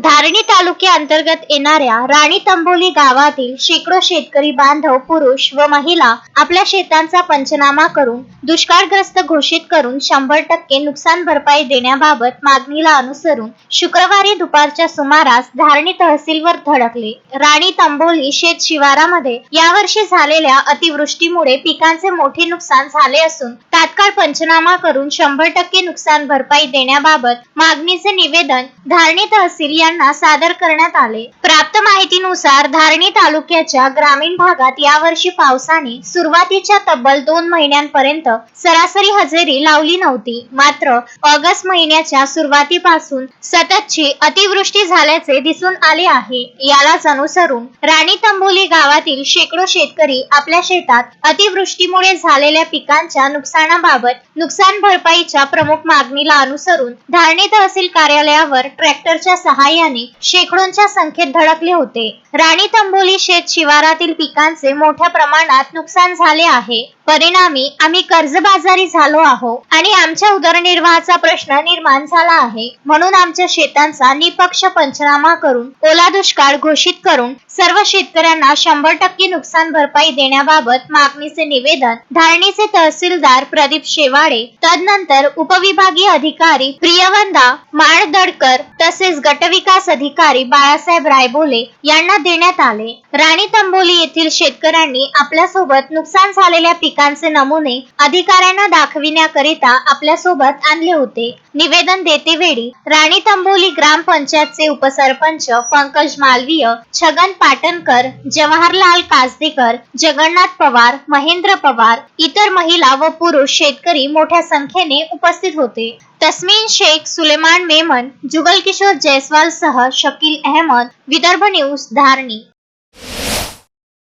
धारणी तालुक्याअंतर्गत येणाऱ्या राणी तंबोली गावातील शेकडो शेतकरी बांधव पुरुष व महिला आपल्या शेतांचा पंचनामा करून दुष्काळग्रस्त घोषित करून शंभर टक्के नुकसान भरपाई देण्याबाबत मागणीला अनुसरून शुक्रवारी दुपारच्या सुमारास धारणी तहसीलवर धडकले. राणी तंबोली शेत शिवारामध्ये यावर्षी झालेल्या अतिवृष्टीमुळे पिकांचे मोठे नुकसान झाले असून तात्काळ पंचनामा करून शंभर टक्के नुकसान भरपाई देण्याबाबत मागणीचे निवेदन धारणी तहसील या सादर करण्यात आले. प्राप्त माहितीनुसार धारणी तालुक्याच्या ग्रामीण भागात यावर्षी पावसाने सुरुवातीच्या तब्बल दोन महिन्यांपर्यंत सरासरी हजेरी लावली नव्हती. मात्र ऑगस्ट महिन्याच्या सुरुवातीपासून सततची अतिवृष्टी झाल्याचे दिसून आले आहे. यालाच अनुसरून राणी तंबोली गावातील शेकडो शेतकरी आपल्या शेतात अतिवृष्टीमुळे झालेल्या पिकांच्या नुकसानाबाबत नुकसान भरपाईच्या प्रमुख मागणीला अनुसरून धारणी तहसील कार्यालयावर ट्रॅक्टरच्या सहाय्याने शेकडोंच्या संख्येत धडकले होते. राणी तंबोली शेत शिवारातील पिकांचे मोठ्या प्रमाणात नुकसान झाले आहे. परिणामी आम्ही कर्जबाजारी झालो आहो आणि आमच्या उदरनिर्वाहाचा प्रश्न निर्माण झाला आहे. म्हणून आमच्या शेतांचा निपक्ष पंचनामा करून ओला दुष्काळ घोषित करून सर्व शेतकऱ्यांना शंभर टक्के नुकसान भरपाई देण्याबाबत मागणीचे निवेदन धारणीचे तहसीलदार प्रदीप शेवाडे तदनंतर उपविभागीय अधिकारी प्रियवंदा माळदडकर तसेच गटविकास अधिकारी बाळासाहेब रायबोले यांना देण्यात आले. राणी तंबोली येथील शेतकऱ्यांनी आपल्यासोबत नुकसान झालेल्या पिका पिकांचे नमुने अधिकाऱ्यांना दाखविण्याकरिता आपल्यासोबत आणले होते. निवेदन देते वेळी राणी तंबोली ग्रामपंचायतचे उपसरपंच पंकज मालवीय छगन पाटणकर जवाहरलाल कासदेकर जगन्नाथ पवार महेंद्र पवार इतर महिला व पुरुष शेतकरी मोठ्या संख्येने उपस्थित होते. तस्मीन शेख सुलेमान मेमन जुगल किशोर जयस्वाल सह शकील अहमद विदर्भ न्यूज धारणी.